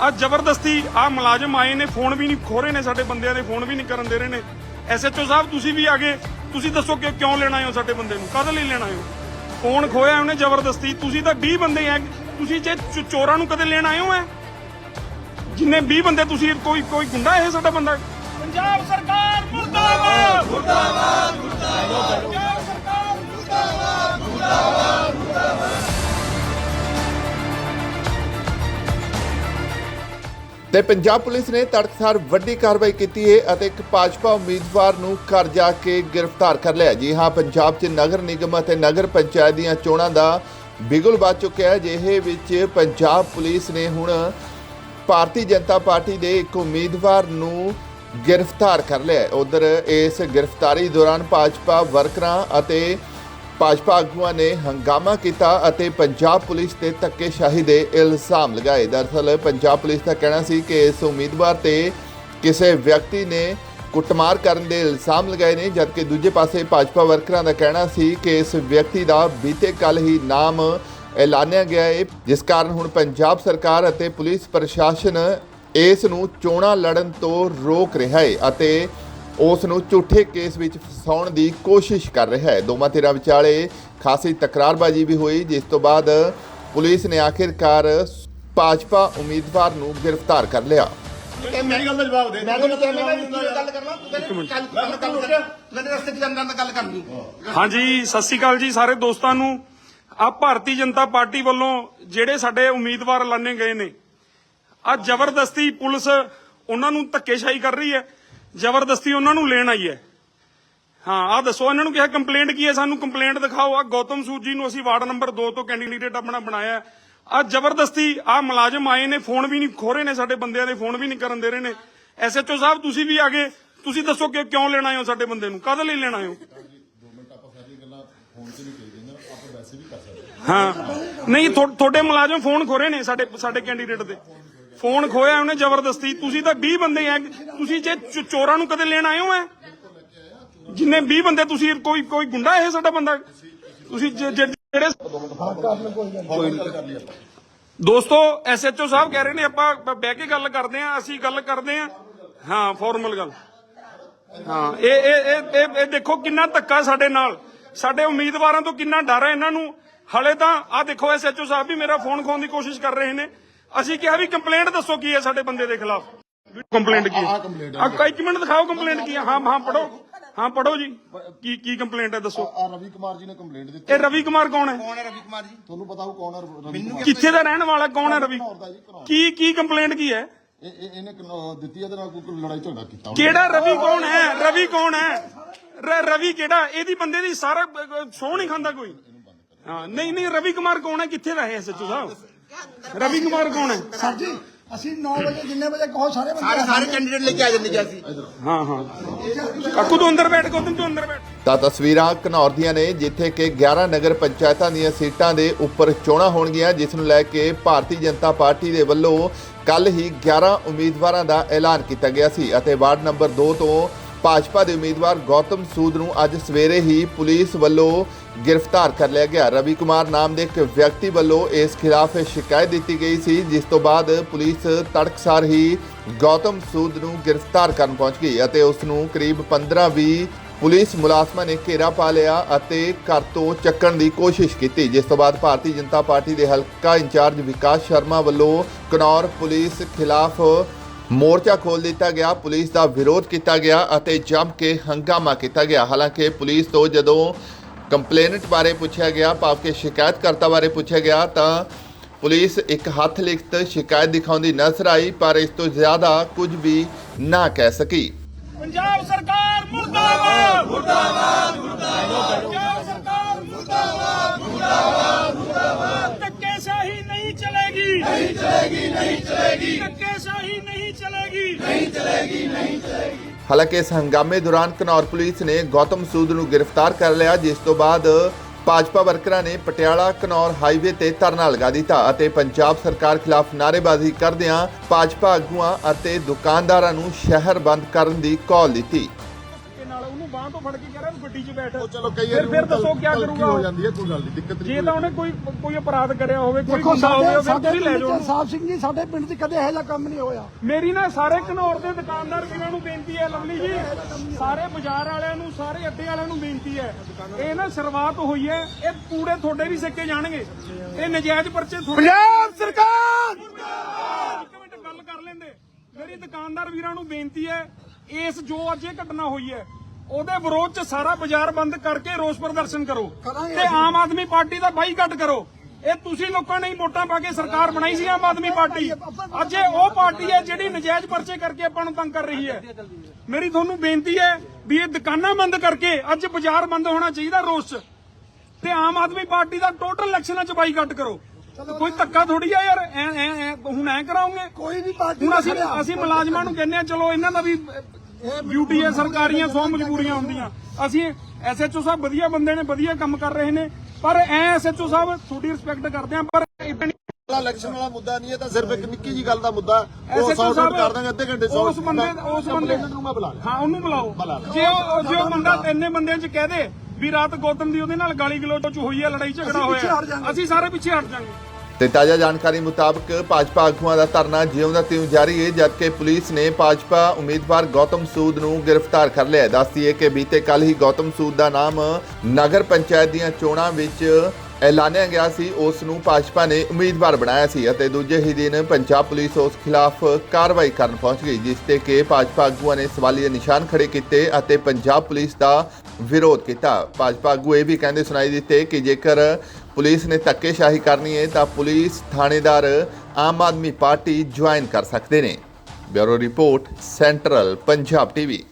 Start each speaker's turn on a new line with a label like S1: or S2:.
S1: ਆ ਜ਼ਬਰਦਸਤੀ ਆ ਮੁਲਾਜ਼ਮ ਆਏ ਨੇ ਫੋਨ ਵੀ ਨਹੀਂ ਖੋਰੇ ਨੇ ਸਾਡੇ ਬੰਦਿਆਂ ਦੇ ਫੋਨ ਵੀ ਨਹੀਂ ਕਰਨ ਦੇ ਰਹੇ ਨੇ। ਐਸਐਚਓ ਸਾਹਿਬ ਤੁਸੀਂ ਵੀ ਆ ਗਏ। ਤੁਸੀਂ ਦੱਸੋ ਕਿ ਕਿਉਂ ਲੈਣਾ ਆਏ ਹੋ ਸਾਡੇ ਬੰਦੇ ਨੂੰ? ਕਦ ਲਈ ਲੈਣਾ ਆਏ ਹੋ? ਫੋਨ ਖੋਇਆ ਉਹਨੇ ਜ਼ਬਰਦਸਤੀ। ਤੁਸੀਂ ਤਾਂ 20 ਬੰਦੇ ਆ ਤੁਸੀਂ ਜੇ ਚੋਰਾਂ ਨੂੰ ਕਦੇ ਲੈਣ ਆਏ ਹੋ ਐ? ਜਿੰਨੇ 20 ਬੰਦੇ ਤੁਸੀਂ ਕੋਈ ਕੋਈ ਗੁੰਡਾ ਇਹ ਸਾਡਾ ਬੰਦਾ? ਪੰਜਾਬ ਸਰਕਾਰ ਮੁਰਦਾਬਾਦ ਮੁਰਦਾਬਾਦ ਮੁਰਦਾਬਾਦ! ਪੰਜਾਬ ਸਰਕਾਰ ਮੁਰਦਾਬਾਦ!
S2: ਤੇ ਪੰਜਾਬ ਪੁਲਿਸ ਨੇ ਤੜਕਸਾਰ ਵੱਡੀ ਕਾਰਵਾਈ ਕੀਤੀ ਹੈ ਅਤੇ ਇੱਕ ਭਾਜਪਾ ਉਮੀਦਵਾਰ ਨੂੰ ਘਰ ਜਾ ਕੇ ਗ੍ਰਿਫਤਾਰ ਕਰ ਲਿਆ ਜੀ ਹਾਂ, ਪੰਜਾਬ 'ਚ ਨਗਰ ਨਿਗਮ ਅਤੇ ਨਗਰ ਪੰਚਾਇਤ ਦੀਆਂ ਚੋਣਾਂ ਦਾ ਬਿਗੁਲ ਵੱਜ ਚੁੱਕਿਆ ਹੈ। ਜਿਹੇ ਵਿੱਚ ਪੰਜਾਬ ਪੁਲਿਸ ਨੇ ਹੁਣ ਭਾਰਤੀ ਜਨਤਾ ਪਾਰਟੀ ਦੇ ਇੱਕ ਉਮੀਦਵਾਰ ਨੂੰ ਗ੍ਰਿਫਤਾਰ ਕਰ ਲਿਆ ਉਧਰ ਇਸ ਗ੍ਰਿਫਤਾਰੀ ਦੌਰਾਨ ਭਾਜਪਾ ਵਰਕਰਾਂ ਅਤੇ ਭਾਜਪਾ ਆਗੂਆਂ ਨੇ ਹੰਗਾਮਾ ਕੀਤਾ ਅਤੇ ਪੰਜਾਬ ਪੁਲਿਸ ਤੇ ਧੱਕੇਸ਼ਾਹੀ ਦੇ ਇਲਜ਼ਾਮ ਲਗਾਏ। ਦਰਅਸਲ, ਪੰਜਾਬ ਪੁਲਿਸ ਦਾ ਕਹਿਣਾ ਸੀ ਕਿ ਇਸ ਉਮੀਦਵਾਰ ਤੇ ਕਿਸੇ ਵਿਅਕਤੀ ਨੇ ਕੁੱਟਮਾਰ ਕਰਨ ਦੇ ਇਲਜ਼ਾਮ ਲਗਾਏ ਨੇ, ਜਦਕਿ ਦੂਜੇ ਪਾਸੇ ਭਾਜਪਾ ਵਰਕਰਾਂ ਦਾ ਕਹਿਣਾ ਸੀ ਕਿ ਇਸ ਵਿਅਕਤੀ ਦਾ ਬੀਤੇ ਕੱਲ ਹੀ ਨਾਮ ਐਲਾਨਿਆ ਗਿਆ ਹੈ ਜਿਸ ਕਾਰਨ ਹੁਣ ਪੰਜਾਬ ਸਰਕਾਰ ਅਤੇ ਪੁਲਿਸ ਪ੍ਰਸ਼ਾਸਨ ਇਸ ਨੂੰ ਚੋਣਾਂ ਲੜਨ ਤੋਂ ਰੋਕ ਰਿਹਾ ਹੈ ਅਤੇ ਉਸ ਨੂੰ ਝੂਠੇ ਕੇਸ ਵਿੱਚ ਫਸਾਉਣ ਦੀ ਕੋਸ਼ਿਸ਼ ਕਰ ਰਿਹਾ ਹੈ। ਦੋਵਾਂ ਧਿਰਾਂ ਵਿਚਾਲੇ ਖਾਸੀ ਤਕਰਾਰਬਾਜ਼ੀ ਵੀ ਹੋਈ ਜਿਸ ਤੋਂ ਬਾਅਦ ਪੁਲਿਸ ਨੇ ਆਖਿਰਕਾਰ ਭਾਜਪਾ ਉਮੀਦਵਾਰ ਨੂੰ ਗ੍ਰਿਫਤਾਰ ਕਰ ਲਿਆ।
S3: ਮੇਰੀ ਗੱਲ ਦਾ ਜਵਾਬ ਦੇ
S4: ਮੈਂ ਤੁਹਾਨੂੰ ਕਹਿ ਰਿਹਾ ਕਿ ਗੱਲ ਕਰਨਾ ਤੂੰ ਕਹਿੰਦੇ ਕੱਲ ਕੱਲ ਕੱਲ ਕਰ ਮੈਨੇ ਰਸਤੇ 'ਚ ਜਾਂਦਾ ਤਾਂ ਗੱਲ ਕਰਨੀ।
S1: ਹਾਂਜੀ ਸਤਿ ਸ਼੍ਰੀ ਅਕਾਲ ਜੀ ਸਾਰੇ ਦੋਸਤਾਂ ਨੂੰ। ਆ ਭਾਰਤੀ ਜਨਤਾ ਪਾਰਟੀ ਵੱਲੋਂ ਜਿਹੜੇ ਸਾਡੇ ਉਮੀਦਵਾਰ ਐਲਾਨੇ ਗਏ ਨੇ ਆ ਜ਼ਬਰਦਸਤੀ ਪੁਲਿਸ ਉਹਨਾਂ ਨੂੰ ਧੱਕੇਸ਼ਾਹੀ ਕਰ ਰਹੀ ਹੈ। ਜ਼ਬਰਦਸਤੀ ਉਹਨਾਂ ਨੂੰ ਲੈਣ ਆਈ ਹੈ। ਹਾਂ ਆ ਦੱਸੋ, ਇਹਨਾਂ ਨੂੰ ਕਿਹਾ ਕੰਪਲੇਂਟ ਕੀ ਹੈ? ਸਾਨੂੰ ਕੰਪਲੇਂਟ ਦਿਖਾਓ। ਆ ਗੌਤਮ ਸੂਦ ਨੂੰ ਅਸੀਂ ਵਾਰਡ ਨੰਬਰ 2 ਤੋਂ ਕੈਂਡੀਡੇਟ ਆਪਣਾ ਬਣਾਇਆ ਆ ਜ਼ਬਰਦਸਤੀ ਆ ਮੁਲਾਜ਼ਮ ਆਏ ਨੇ, ਫੋਨ ਵੀ ਨਹੀਂ, ਖੋਰੇ ਨੇ ਸਾਡੇ ਬੰਦਿਆਂ ਦੇ, ਫੋਨ ਵੀ ਨਹੀਂ ਕਰਨ ਦੇ ਰਹੇ ਨੇ। ਐਸਐਚਓ ਸਾਹਿਬ, ਤੁਸੀਂ ਵੀ ਆ ਗਏ ਤੁਸੀਂ ਦੱਸੋ ਕਿ ਕਿਉਂ ਲੈਣਾ ਆਏ ਹੋ ਸਾਡੇ ਬੰਦੇ ਨੂੰ? ਕਾਹਦੇ ਲਈ ਲੈਣਾ ਆਏ ਹੋ? ਹਾਂ, ਨਹੀਂ ਤੁਹਾਡੇ ਮੁਲਾਜ਼ਮ ਫੋਨ ਖੋਰੇ ਨੇ ਸਾਡੇ ਸਾਡੇ ਕੈਂਡੀਡੇਟ ਦੇ। ਫੋਨ ਖੋਇਆ ਉਹਨੇ ਜ਼ਬਰਦਸਤੀ ਤੁਸੀਂ ਤਾਂ 20 ਬੰਦੇ ਆ ਤੁਸੀਂ ਜੇ ਚੋਰਾਂ ਨੂੰ ਕਦੇ ਲੈਣ ਆਏ ਹੋ ਐ? ਜਿੰਨੇ 20 ਬੰਦੇ ਤੁਸੀਂ ਕੋਈ ਕੋਈ ਗੁੰਡਾ ਇਹ ਸਾਡਾ ਬੰਦਾ? ਤੁਸੀਂ ਜਿਹੜੇ ਦੋਸਤੋ ਐਸਐਚਓ ਸਾਹਿਬ ਕਹਿ ਰਹੇ ਨੇ ਆਪਾਂ ਬਹਿ ਕੇ ਗੱਲ ਕਰਦੇ ਆ ਅਸੀਂ ਗੱਲ ਕਰਦੇ ਆ। ਹਾਂ ਫਾਰਮਲ ਗੱਲ। ਹਾਂ ਇਹ ਇਹ ਇਹ ਇਹ- ਇਹ ਦੇਖੋ ਕਿੰਨਾ ਧੱਕਾ ਸਾਡੇ ਨਾਲ। ਸਾਡੇ ਉਮੀਦਵਾਰਾਂ ਤੋਂ ਕਿੰਨਾ ਡਰ ਹੈ ਇਹਨਾਂ ਨੂੰ। ਹਲੇ ਤਾਂ ਆ ਦੇਖੋ ਐਸਐਚਓ ਸਾਹਿਬ ਵੀ ਮੇਰਾ ਫੋਨ ਖੋਣ ਦੀ ਕੋਸ਼ਿਸ਼ ਕਰ ਰਹੇ ਨੇ। ਅਸੀਂ ਕਿਹਾ ਵੀ ਕੰਪਲੇਂਟ ਦੱਸੋ ਕੀ ਹੈ ਸਾਡੇ ਬੰਦੇ ਦੇ ਖਿਲਾਫ। ਕੰਪਲੇਂਟ ਕੀ ਹੈ? ਆ ਇੱਕ ਮਿੰਟ ਦਿਖਾਓ ਕੰਪਲੇਂਟ ਕੀ ਹੈ। ਹਾਂ ਹਾਂ ਪੜੋ ਹਾਂ ਪੜੋ ਜੀ। ਕੀ ਕੀ ਕੰਪਲੇਂਟ ਹੈ ਦੱਸੋ।
S3: ਆ ਰਵੀ ਕੁਮਾਰ ਜੀ ਨੇ ਕੰਪਲੇਂਟ ਦਿੱਤੀ।
S1: ਇਹ ਰਵੀ ਕੁਮਾਰ ਕੌਣ ਹੈ?
S4: ਕੌਣ ਹੈ ਰਵੀ ਕੁਮਾਰ ਜੀ?
S3: ਤੁਹਾਨੂੰ ਪਤਾ ਉਹ ਕੌਣ ਹੈ ਰਵੀ ਕੁਮਾਰ?
S1: ਕਿੱਥੇ ਦਾ ਰਹਿਣ ਵਾਲਾ ਕੌਣ ਹੈ ਰਵੀ। ਕੀ ਕੀ ਕੰਪਲੇਂਟ ਕੀ ਹੈ?
S3: ਇਹ ਇਹ- ਇਹਨੇ ਦਿੱਤੀ ਇਹਦੇ ਨਾਲ ਕੋਈ ਲੜਾਈ ਝਗੜਾ ਕੀਤਾ।
S1: ਕਿਹੜਾ ਰਵੀ ਕੌਣ ਹੈ? ਰਵੀ ਕੌਣ ਹੈ? ਰਵੀ ਕਿਹੜਾ? ਇਹਦੀ ਬੰਦੇ ਦੀ ਸਾਰਾ ਸੋਹ ਨਹੀਂ ਖਾਂਦਾ ਕੋਈ। ਹਾਂ ਨਹੀਂ ਨਹੀਂ ਰਵੀ ਕੁਮਾਰ ਕੌਣ ਹੈ? ਕਿੱਥੇ ਦਾ ਹੈ ਸੱਚੂ ਸਾਹਿਬ? ਰਵੀ ਕੁਮਾਰ ਕੌਣ ਹੈ?
S5: ਸਰ ਜੀ ਅਸੀਂ 9 ਵਜੇ ਜਿੰਨੇ ਵਜੇ ਕਹੋ ਸਾਰੇ ਬੰਦੇ
S4: ਸਾਰੇ ਸਾਰੇ ਕੈਂਡੀਡੇਟ ਲੈ ਕੇ ਆ ਜਾਂਦੇ ਜੀ ਅਸੀਂ।
S1: ਹਾਂ ਹਾਂ। ਕਾਕੂ ਤੂੰ ਅੰਦਰ ਬੈਠ ਗੌਤਮ ਤੂੰ ਅੰਦਰ ਬੈਠ।
S2: ਤਾਂ ਤਸਵੀਰਾਂ ਘਨੌਰ ਦੀਆਂ ਨੇ ਜਿੱਥੇ ਕਿ 11 ਨਗਰ ਪੰਚਾਇਤਾਂ ਦੀਆਂ ਸੀਟਾਂ ਦੇ ਉੱਪਰ ਚੋਣਾਂ ਹੋਣਗੀਆਂ ਜਿਸ ਨੂੰ ਲੈ ਕੇ ਭਾਰਤੀ ਜਨਤਾ ਪਾਰਟੀ ਦੇ ਵੱਲੋਂ ਕੱਲ ਹੀ 11 ਉਮੀਦਵਾਰਾਂ ਦਾ ਐਲਾਨ ਕੀਤਾ ਗਿਆ ਸੀ ਅਤੇ ਵਾਰਡ ਨੰਬਰ 2 ਤੋਂ ਭਾਜਪਾ ਦੇ ਉਮੀਦਵਾਰ ਗੌਤਮ ਸੂਦ ਨੂੰ ਅੱਜ ਸਵੇਰੇ ਹੀ ਪੁਲਿਸ ਵੱਲੋਂ ਗ੍ਰਿਫਤਾਰ ਕਰ ਲਿਆ ਗਿਆ। ਰਵੀ ਕੁਮਾਰ ਨਾਮ ਦੇ ਇੱਕ ਵਿਅਕਤੀ ਵੱਲੋਂ ਇਸ ਖਿਲਾਫ ਸ਼ਿਕਾਇਤ ਦਿੱਤੀ ਗਈ ਸੀ, ਜਿਸ ਤੋਂ ਬਾਅਦ ਪੁਲਿਸ ਤੜਕਸਾਰ ਹੀ ਗੌਤਮ ਸੂਦ ਨੂੰ ਗ੍ਰਿਫਤਾਰ ਕਰਨ ਪਹੁੰਚ ਗਈ ਅਤੇ ਉਸ ਨੂੰ ਕਰੀਬ 15-20 ਪੁਲਿਸ ਮੁਲਾਜ਼ਮਾਂ ਨੇ ਘੇਰਾ ਪਾ ਲਿਆ ਅਤੇ ਘਰ ਤੋਂ ਚੱਕਣ ਦੀ ਕੋਸ਼ਿਸ਼ ਕੀਤੀ। ਜਿਸ ਤੋਂ ਬਾਅਦ ਭਾਰਤੀ ਜਨਤਾ ਪਾਰਟੀ ਦੇ ਹਲਕਾ ਇੰਚਾਰਜ ਵਿਕਾਸ ਸ਼ਰਮਾ ਵੱਲੋਂ ਕਨੌਰ ਪੁਲਿਸ ਖਿਲਾਫ ਮੋਰਚਾ ਖੋਲ ਦਿੱਤਾ ਗਿਆ ਪੁਲਿਸ ਦਾ ਵਿਰੋਧ ਕੀਤਾ ਗਿਆ ਅਤੇ ਜੰਮ ਕੇ ਹੰਗਾਮਾ ਕੀਤਾ ਗਿਆ। ਹਾਲਾਂਕਿ ਪੁਲਿਸ ਤੋਂ ਜਦੋਂ ਕੰਪਲੇਨਟ ਬਾਰੇ ਪੁੱਛਿਆ ਗਿਆ ਭਾਵ ਕਿ ਸ਼ਿਕਾਇਤਕਰਤਾ ਬਾਰੇ ਪੁੱਛਿਆ ਗਿਆ ਤਾਂ ਪੁਲਿਸ ਇੱਕ ਹੱਥ ਲਿਖਤ ਸ਼ਿਕਾਇਤ ਦਿਖਾਉਂਦੀ ਨਜ਼ਰ ਆਈ ਪਰ ਇਸ ਤੋਂ ਜ਼ਿਆਦਾ ਕੁਝ ਵੀ ਨਾ ਕਹਿ ਸਕੀ।
S1: ਪੰਜਾਬ ਸਰਕਾਰ ਮੁਰਦਾਬਾਦ! ਮੁਰਦਾਬਾਦ ਮੁਰਦਾਬਾਦ! ਪੰਜਾਬ ਸਰਕਾਰ ਮੁਰਦਾਬਾਦ ਮੁਰਦਾਬਾਦ ਮੁਰਦਾਬਾਦ! ਧੱਕੇਸ਼ਾਹੀ ਨਹੀਂ ਚਲੇਗੀ। ਨਹੀਂ ਚਲੇਗੀ ਨਹੀਂ ਚਲੇਗੀ। ਚਲੇਗੀ
S2: ਹਾਲਾਂਕਿ ਇਸ ਹੰਗਾਮੇ ਦੌਰਾਨ ਘਨੌਰ ਪੁਲਿਸ ਨੇ ਗੌਤਮ ਸੂਦ ਨੂੰ ਗ੍ਰਿਫਤਾਰ ਕਰ ਲਿਆ, ਜਿਸ ਤੋਂ ਬਾਅਦ ਭਾਜਪਾ ਵਰਕਰਾਂ ਨੇ ਪਟਿਆਲਾ ਘਨੌਰ ਹਾਈਵੇ ਤੇ ਧਰਨਾ ਲਗਾ ਦਿੱਤਾ ਅਤੇ ਪੰਜਾਬ ਸਰਕਾਰ ਖਿਲਾਫ ਨਾਅਰੇਬਾਜ਼ੀ ਕਰਦਿਆਂ ਭਾਜਪਾ ਆਗੂਆਂ ਅਤੇ ਦੁਕਾਨਦਾਰਾਂ ਨੂੰ ਸ਼ਹਿਰ ਬੰਦ ਕਰਨ ਦੀ ਕਾਲ ਦਿੱਤੀ।
S1: ਬਾਹ ਤੋਂ ਫੜ ਕੇ ਕਹਿ ਰਿਹਾ ਤੂੰ ਗੱਡੀ 'ਚ ਬੈਠ।
S3: ਉਹ ਚਲੋ ਕਈ
S1: ਫਿਰ
S3: ਵਾਰੀ
S1: ਫਿਰ ਦੱਸੋ ਕੀ
S3: ਗਲਤੀ
S1: ਕਰੂਗਾ
S3: ਹੋ
S1: ਉਹ?
S3: ਜਾਂਦੀ ਹੈ ਕੋਈ ਗੱਲ ਨਹੀਂ ਦਿੱਕਤ
S1: ਜੇ ਤਾਂ ਉਹਨੇ ਕੋਈ ਕੋਈ ਅਪਰਾਧ ਕਰਿਆ ਹੋਵੇ ਕੋਈ
S5: ਦੇਖੋ
S1: ਗੁੰਡਾ ਹੋਵੇ
S5: ਸਾਡੇ
S1: ਫਿਰ
S5: ਸਾਡੇ
S1: ਤੁਸੀਂ ਲੈ
S5: ਪਿੰਡ
S1: ਜਾਓ
S5: ਚ
S1: ਉਹਨੂੰ।
S5: ਸਾਹਿਬ ਸਿੰਘ ਜੀ ਸਾਡੇ ਪਿੰਡ 'ਚ ਕਦੇ ਇਹੋ ਜਿਹਾ ਕੰਮ ਨਹੀਂ ਹੋਇਆ।
S1: ਮੇਰੀ ਨਾ ਸਾਰੇ ਘਨੌਰ ਦੇ ਦੁਕਾਨਦਾਰ ਵੀਰਾਂ ਨੂੰ ਬੇਨਤੀ ਹੈ ਲਵਲੀ ਜੀ। ਸਾਰੇ ਬਾਜ਼ਾਰ ਵਾਲਿਆਂ ਨੂੰ ਸਾਰੇ ਅੱਡੇ ਵਾਲਿਆਂ ਨੂੰ ਬੇਨਤੀ ਹੈ। ਇਹ ਨਾ ਸ਼ੁਰੂਆਤ ਹੋਈ ਹੈ ਇਹ ਪੂਰੇ ਤੁਹਾਡੇ ਵੀ ਸਿੱਕੇ ਜਾਣਗੇ। ਇਹ ਨਜਾਇਜ਼ ਪਰਚੇ ਪੰਜਾਬ ਸਰਕਾਰ! ਇੱਕ ਮਿੰਟ ਗੱਲ ਕਰ ਲੈਂਦੇ। ਮੇਰੀ ਦੁਕਾਨਦਾਰ ਵੀਰਾਂ ਨੂੰ ਬੇਨਤੀ ਹੈ ਇਸ ਜੋ ਅੱਜ ਇਹ ਘਟਨਾ ਹੋਈ ਹੈ ਉਹਦੇ ਵਿਰੋਧ ਚ ਸਾਰਾ ਬਾਜ਼ਾਰ ਬੰਦ ਕਰਕੇ ਰੋਸ ਪ੍ਰਦਰਸ਼ਨ ਕਰੋ
S5: ਕਰਾਂਗੇ
S1: ਤੇ ਆਮ ਆਦਮੀ ਪਾਰਟੀ ਦਾ ਬਾਈਕਾਟ ਕਰੋ। ਇਹ ਤੁਸੀਂ ਲੋਕਾਂ ਨੇ ਹੀ ਵੋਟਾਂ ਪਾ ਕੇ ਸਰਕਾਰ ਬਣਾਈ ਸੀ ਆਮ ਆਦਮੀ ਪਾਰਟੀ। ਅੱਜ ਇਹ ਉਹ ਪਾਰਟੀ ਹੈ ਜਿਹੜੀ ਨਜਾਇਜ਼ ਪਰਚੇ ਕਰਕੇ ਆਪਾਂ ਨੂੰ ਤੰਗ ਕਰ ਰਹੀ ਹੈ। ਮੇਰੀ ਤੁਹਾਨੂੰ ਬੇਨਤੀ ਹੈ ਵੀ ਇਹ ਦੁਕਾਨਾਂ ਬੰਦ ਕਰਕੇ ਅੱਜ ਬਾਜ਼ਾਰ ਬੰਦ ਹੋਣਾ ਚਾਹੀਦਾ ਰੋਸ 'ਚ। ਤੇ ਆਮ ਆਦਮੀ ਪਾਰਟੀ ਦਾ ਟੋਟਲ ਇਲੈਕਸ਼ਨਾਂ 'ਚ ਬਾਈਕਾਟ ਕਰੋ। ਕੋਈ ਧੱਕਾ ਥੋੜੀ ਆ ਯਾਰ ਐ ਐ ਹੁਣ ਐ ਕਰਾਉਂਗੇ
S5: ਕੋਈ ਵੀ ਪਾਰਟੀ
S1: ਹੁਣ ਅਸੀਂ। ਅਸੀਂ ਮੁਲਾਜ਼ਮਾਂ ਨੂੰ ਕਹਿੰਦੇ ਆ ਚਲੋ ਇਹਨਾਂ ਦਾ ਵੀ ਡਿਊਟੀ ਹੈ ਸਰਕਾਰੀਆਂ ਸੌ ਮਜਬੂਰੀਆਂ ਹੁੰਦੀਆਂ। ਅਸੀਂ ਐਸਐਚਓ ਸਾਹਿਬ ਵਧੀਆ ਬੰਦੇ ਨੇ ਵਧੀਆ ਕੰਮ ਕਰ ਰਹੇ ਨੇ ਪਰ ਐ ਐਸਐਚਓ ਸਾਹਿਬ ਤੁਹਾਡੀ ਰਿਸਪੈਕਟ ਕਰਦੇ ਆ ਪਰ ਇਦਾਂ ਨਹੀਂ
S3: ਇਲੈਕਸ਼ਨ ਵਾਲਾ ਮੁੱਦਾ ਨਹੀਂ ਹੈ ਤਾਂ ਸਿਰਫ ਇੱਕ ਨਿੱਕੀ ਜੀ ਗੱਲ ਦਾ ਮੁੱਦਾ। ਉਹ ਸੌਟ ਕਰ ਦਾਂਗੇ ਅੱਧੇ ਘੰਟੇ
S1: ਉਸ ਬੰਦੇ ਉਸ ਬੰਦੇ
S3: ਨੂੰ ਮੈਂ ਬੁਲਾ
S1: ਹਾਂ ਉਹਨੂੰ ਬੁਲਾਓ। ਜੇ ਉਹ ਜੇ ਉਹ ਬੰਦਾ ਇੰਨੇ ਬੰਦਿਆਂ 'ਚ ਕਹਿ ਦੇ ਵੀ ਰਾਤ ਗੌਤਮ ਦੀ ਉਹਦੇ ਨਾਲ ਗਾਲੀ ਗਲੋਚ ਹੋਈ ਹੈ ਲੜਾਈ ਝਗੜਾ ਹੋਇਆ। ਅਸੀਂ ਸਾਰੇ ਪਿੱਛੇ ਹਟ ਜਾਾਂਗੇ।
S2: ਤੇ ਤਾਜ਼ਾ ਜਾਣਕਾਰੀ ਮੁਤਾਬਕ ਭਾਜਪਾ ਆਗੂਆਂ ਦਾ ਧਰਨਾ ਜਿਉਂ ਦਾ ਤਿਉਂ ਜਾਰੀ ਹੈ, ਜਦਕਿ ਪੁਲਿਸ ਨੇ ਭਾਜਪਾ ਉਮੀਦਵਾਰ ਗੌਤਮ ਸੂਦ ਨੂੰ ਗ੍ਰਿਫਤਾਰ ਕਰ ਲਿਆ ਦੱਸਦੀ ਹੈ ਕਿ ਬੀਤੇ ਕੱਲ ਹੀ ਗੌਤਮ ਸੂਦ ਦਾ ਨਾਮ ਨਗਰ ਪੰਚਾਇਤ ਦੀਆਂ ਚੋਣਾਂ ਵਿੱਚ ਐਲਾਨਿਆ ਗਿਆ ਸੀ। ਉਸ ਨੂੰ ਭਾਜਪਾ ਨੇ ਉਮੀਦਵਾਰ ਬਣਾਇਆ ਸੀ ਅਤੇ ਦੂਜੇ ਹੀ ਦਿਨ ਪੰਜਾਬ ਪੁਲਿਸ ਉਸ ਖਿਲਾਫ ਕਾਰਵਾਈ ਕਰਨ ਪਹੁੰਚ ਗਈ, ਜਿਸ ਤੇ ਕਿ ਭਾਜਪਾ ਆਗੂਆਂ ਨੇ ਸਵਾਲੀਆ ਨਿਸ਼ਾਨ ਖੜੇ ਕੀਤੇ ਅਤੇ ਪੰਜਾਬ ਪੁਲਿਸ ਦਾ ਵਿਰੋਧ ਕੀਤਾ। ਭਾਜਪਾ ਆਗੂ ਇਹ ਵੀ ਕਹਿੰਦੇ ਸੁਣਾਈ ਦਿੱਤੇ ਕਿ ਜੇਕਰ ਪੁਲਿਸ ਨੇ ਧੱਕੇਸ਼ਾਹੀ ਕਰਨੀ ਹੈ ਤਾਂ ਪੁਲਿਸ ਥਾਣੇਦਾਰ ਆਮ ਆਦਮੀ ਪਾਰਟੀ ਜੁਆਇਨ ਕਰ ਸਕਦੇ ਨੇ। Bureau report, central Punjab TV.